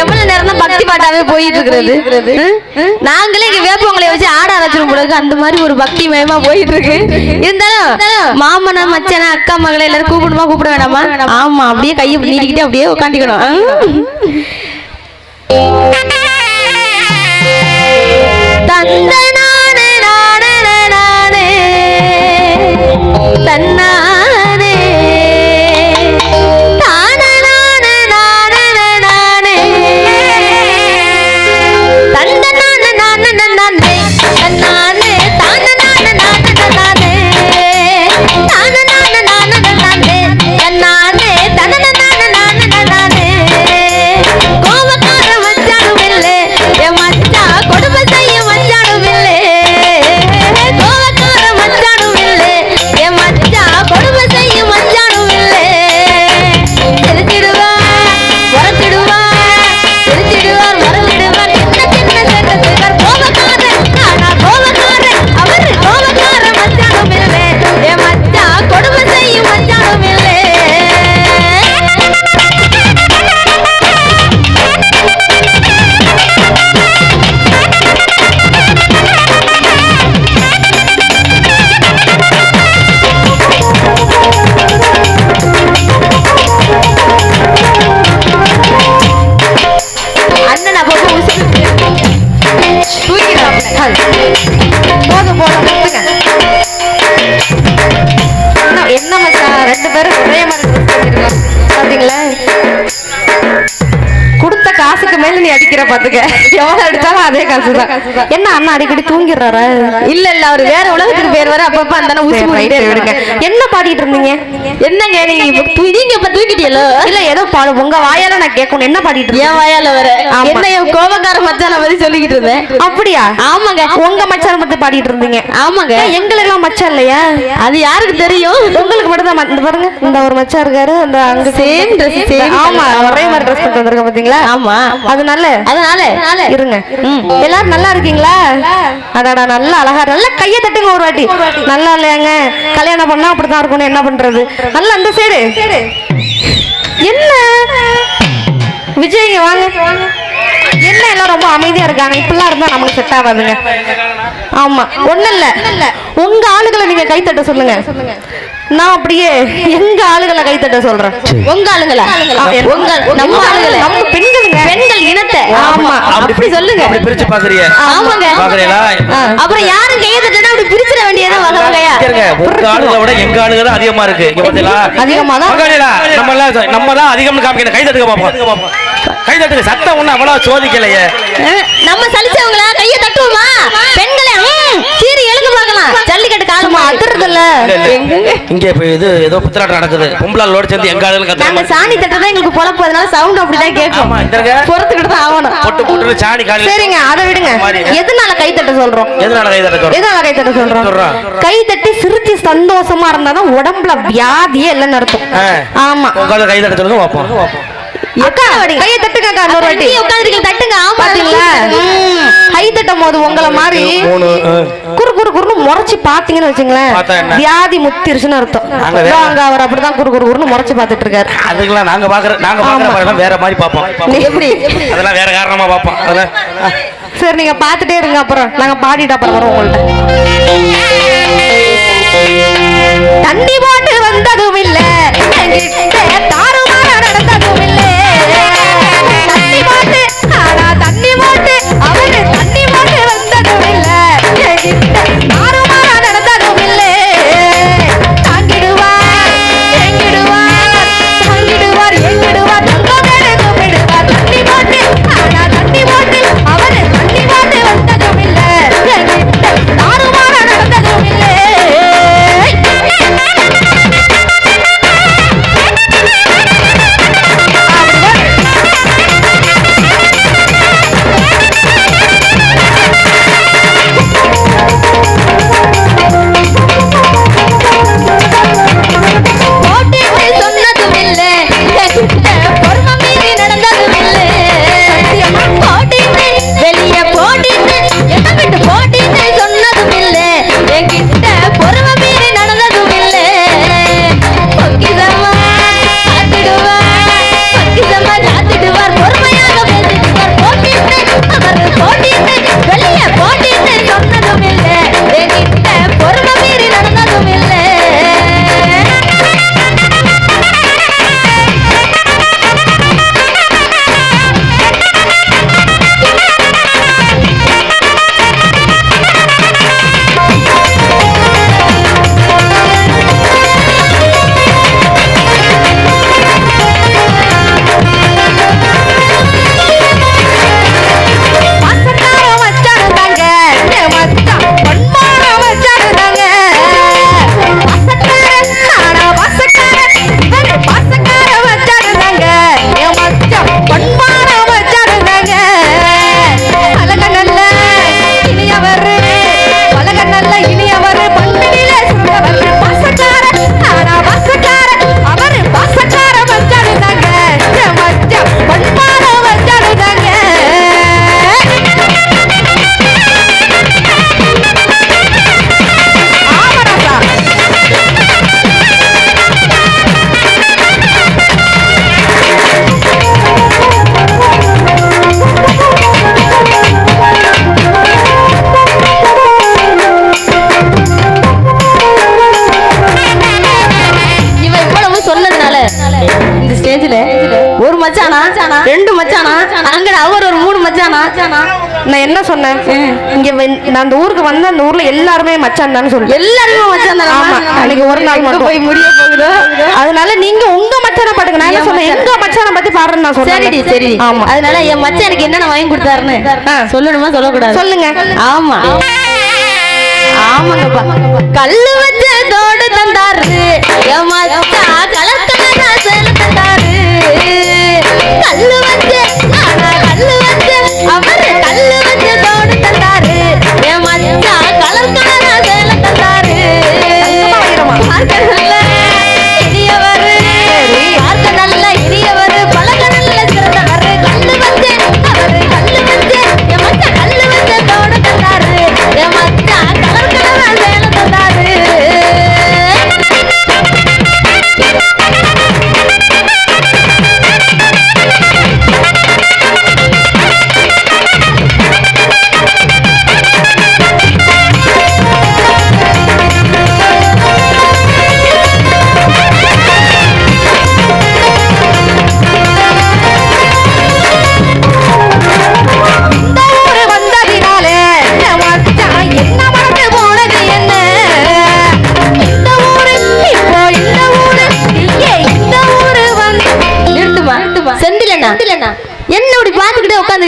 எவ்வளவு நேரம் பக்தி பாட்டாவே போயிட்டு இருக்கிறது? நாங்களே இங்க வேப்பவங்களை வச்சு ஆட போல இருக்கு. அந்த மாதிரி ஒரு பக்தி மயமா போயிட்டு இருக்கு. இருந்தாலும் மாமனா மச்சானா அக்கா மகளை எல்லாரும் கூப்பிடுமா கூப்பிட வேணாமா? ஆமா அப்படியே கையை நீட்டிக்கிட்டே அப்படியே உட்காந்துக்கணும் போதும் போதும் நீ அடிக்கிற பாத்துக்க. எவ்வளவு அடிச்சாலும் அதே காசு தான் என்ன அண்ணா அடிக்கடி தூங்கிடுறாரா? இல்ல இல்ல அவர் வேற உலகத்துக்கு பேர் வர அப்பப்ப அந்த விடுங்க என்ன பாடிட்டு இருந்தீங்க? என்னங்க நீங்க நீங்க இப்ப தூக்கிட்டீங்களோ இல்ல ஏதோ பாடு. உங்க வாயால நான் கேட்கணும். என்ன பாடிட்டு என் வாயால வர. என்ன என் கோபக்கார மச்சான பத்தி சொல்லிக்கிட்டு இருந்தேன். அப்படியா? ஆமாங்க. உங்க மச்சான பத்தி பாடிட்டு இருந்தீங்க. ஆமாங்க. எங்களுக்கு எல்லாம் மச்சான் இல்லையா? அது யாருக்கு தெரியும்? உங்களுக்கு மட்டும் தான் பாருங்க. இந்த ஒரு மச்சான் இருக்காரு. அந்த அங்க சேம் ட்ரெஸ் ஆமா ஒரே மாதிரி ட்ரெஸ் பண்ணிட்டு வந்திருக்க பாத்தீங்களா? ஆமா அதனால அதனால இருங்க. எல்லாரும் நல்லா இருக்கீங்களா? அடடா நல்லா அழகா நல்லா கையை தட்டுங்க ஒரு வாட்டி. நல்லா இல்லையாங்க? கல்யாணம் பண்ணா அப்படிதான் இருக்கணும். என்ன பண்றது? நல்லா அந்த சைடு என்ன? விஜய் வாங்க. என்ன எல்லாம் ரொம்ப அமைதியா இருக்காங்க. இப்படிலாம் இருந்தா நமக்கு செட் ஆகாதுங்க. ஆமா. ஒண்ணும் இல்ல. உங்க ஆளுகளை நீங்க கை தட்ட சொல்லுங்க. நான் அப்படியே எங்க ஆளுகளை கை தட்ட சொல்றேன். உங்க ஆளுங்களா? உங்க நம்ம ஆளுகளை நம்ம பெண்களுங்க. பெண்கள் இனத்தை. ஆமா. அப்படி சொல்லுங்க. அப்படி பிரிச்சு பாக்குறிய ஆமாங்க. பாக்குறீங்களா அப்புறம் யாரும் கையை தட்டினா அப்படி பிரிச்சிட வேண்டியதான் வகை வகையா? உங்க ஆளுகளை விட எங்க ஆளுங்க தான் அதிகமா இருக்கு. இங்க பாத்தீங்களா? அதிகமா தான்? நம்ம எல்லாம் நம்ம தான் அதிகம்னு காமிக்கணும். கை தட்டுங்க பாப்போம். கை தட்டுங்க. சத்தம் ஒண்ணு அவ்வளவு சோதிக்கலையே. நம்ம சலிச்சவங்களா? கைய தட்டுவோமா? பெண்களே சீரி எழுந்து பார்க்கலாம் ஜல்லிக்கட்டு காலமா இல்ல. இங்க இப்ப இது ஏதோ புத்திராட்டம் நடக்குது. பொம்பளாளோட சேர்ந்து எங்க ஆளுங்க நாங்க கத்துறாங்க சாணி தட்டதான் எங்களுக்கு பொழப்பு. அதனால சவுண்ட் அப்படிதான் கேட்கும். ஆமா இந்த பொறுத்துக்கிட்டு தான் ஆகணும். பொட்டு போட்டு சாணி காலி சரிங்க அதை விடுங்க. எதனால கை தட்ட சொல்றோம்? எதனால கை தட்ட சொல்றோம்? எதனால கை தட்ட சொல்றோம். கை தட்டி சிரிச்சு சந்தோஷமா இருந்தாதான் உடம்புல வியாதியே இல்லைன்னு அர்த்தம். ஆமா. உங்க கை தட்ட சொல்லுங்க பாப்போம் அக்கா கையை தட்டுங்க அக்கா இன்னொரு வாட்டி. தட்டுங்க பாத்தீங்களா? கை தட்டும் போது உங்களை மாதிரி. குறு குறு குறுன்னு முறைச்சு பாத்தீங்கன்னு வச்சுங்களேன்? வியாதி முத்திருச்சுன்னு அர்த்தம். அங்க அவர் அப்படிதான் குறு குறு குறுன்னு முறைச்சு பாத்துட்டு இருக்காரு அதுக்கெல்லாம் நாங்க பாக்குற நாங்க பாக்குற ஆமா. வேற மாதிரி பாப்போம் எப்படி? அதெல்லாம் வேற காரணமா பாப்போம் அதெல்லாம். சரி நீங்க பாத்துட்டே இருங்க அப்புறம். நாங்க பாடிட்டு அப்புறம் வரோம் உங்கள்ட்ட. தண்ணி போட்டு வந்ததும் இல்ல. நான் என்ன சொன்னேன்? இங்க நான் அந்த ஊருக்கு வந்து அந்த ஊர்ல எல்லாருமே மச்சான் தானே சொல்லுவேன் எல்லாருமே மச்சான் தானே ஆமா அன்னைக்கு ஒரு நாள் மட்டும். போய் முடிய போகுதோ? அதனால நீங்க உங்க மச்சானை பாட்டுங்க. நான் என்ன சொன்னேன்? எங்க மச்சானை பத்தி பாடுறேன்னு நான் சொன்னேன். சரிடி சரி ஆமா. அதனால என் மச்சான் எனக்கு என்னென்ன வாங்கி கொடுத்தாருன்னு சொல்லணுமா சொல்லக்கூடாது? சொல்லுங்க. ஆமா. ஆமாங்கப்பா. கல்லு வச்ச தோடு தந்தாரு. என் மச்சான்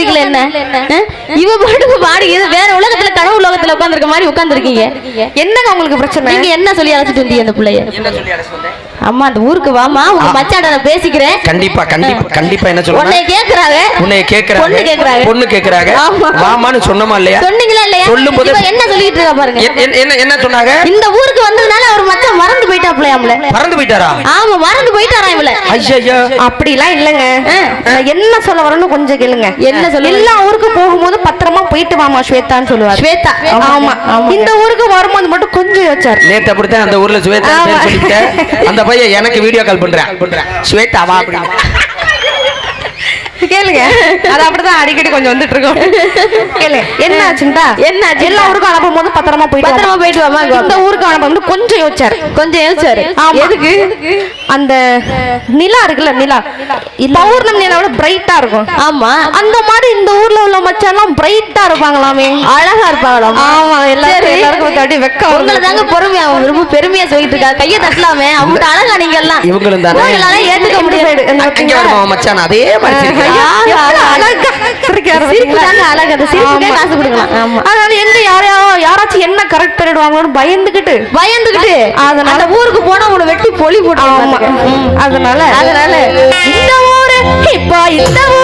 உட்காந்துருக்கீங்களா என்ன? இவ பாட்டுக்கு பாடி ஏதோ வேற உலகத்துல கனவு உலகத்துல உட்காந்துருக்க மாதிரி உட்காந்துருக்கீங்க என்னங்க உங்களுக்கு பிரச்சனை? நீங்க என்ன சொல்லி அழைச்சிட்டு வந்தீங்க அந்த பிள்ளைய? அம்மா அந்த ஊருக்கு வாமா உங்க மச்சாட்ட நான் பேசிக்கிறேன். கண்டிப்பா கண்டிப்பா கண்டிப்பா என்ன உன்னை சொல்லுவாங்க கேக்குறாங்க. உன்னை கேக்குறாங்க. பொண்ணு கேக்குறாங்க. பொண்ணு கேக்குறாங்க. ஆமா. மாமான்னு சொன்னமா இல்லையா? சொன்னீங்களா இல்லையா? சொல்லும் போது- என்ன சொல்லிட்டு இருக்கா பாருங்க. என்- என்- என்ன என்ன சொன்னாங்க? இந்த ஊருக்கு வந்ததுனால அவர் மச்சான் மறந்து போயிட்டாப்லையாம்ல பறந்து போயிட்டாரா? ஆமா மறந்து போயிட்டாரா இவள. ஐயா அப்படிலாம் இல்லைங்க. நான் என்ன சொல்ல வரேன்னு கொஞ்சம் கேளுங்க. என்ன சொல்ல எல்லா ஊருக்கும் போகும்போது போயிட்டு வாமா ஸ்வேதான்னு சொல்லுவாரு. ஸ்வேதா. ஆமா. இந்த ஊருக்கு வரும்போது மட்டும் கொஞ்சம் யோசிச்சாரு. நேத்து அப்படித்தான் அந்த ஊர்ல ஸ்வேதா அந்த பையன் எனக்கு வீடியோ கால் பண்றேன். ஸ்வேதாவா அப்படின்னு. கேளுங்க. அது அப்படிதான் அடிக்கடி கொஞ்சம் வந்துட்டு இருக்கோம் கேளுங்க என்ன ஆச்சுண்டா என்ன ஆச்சு? எல்லா ஊருக்கும் அனுப்பும் போது பத்திரமா போயிட்டு பத்திரமா. போயிட்டு வாமா இந்த ஊருக்கு அனுப்பும் கொஞ்சம் யோசிச்சாரு. கொஞ்சம் யோசிச்சாரு. எதுக்கு? அந்த நிலா இருக்குல்ல நிலா. பௌர்ணமி நிலாவோட பிரைட்டா இருக்கும். ஆமா. அந்த மாதிரி இந்த ஊர்ல உள்ள மச்சான்லாம் பிரைட்டா இருப்பாங்களாமே. அழகா இருப்பாங்களாம் ஆமா எல்லாரும். எல்லாருக்கும் வந்து அப்படியே வெக்கம் உங்களை தாங்க பொறுமையா அவங்க ரொம்ப பெருமையா சொல்லிட்டு இருக்கா? கையை தட்டலாமே. அவங்க அழகா நீங்க எல்லாம் இவங்களும் தானே? ஏத்துக்க முடியாது. மச்சான்? அதே மாதிரி அதனால எங்க யாரையோ யாராச்சும் என்ன கரெக்ட் பண்ணிடுவாங்களோன்னு பயந்துகிட்டு. பயந்துகிட்டு. அதனால ஊருக்கு போனா உன வெட்டி பொலி போட்டு அதனால அதனால இந்த ஊரு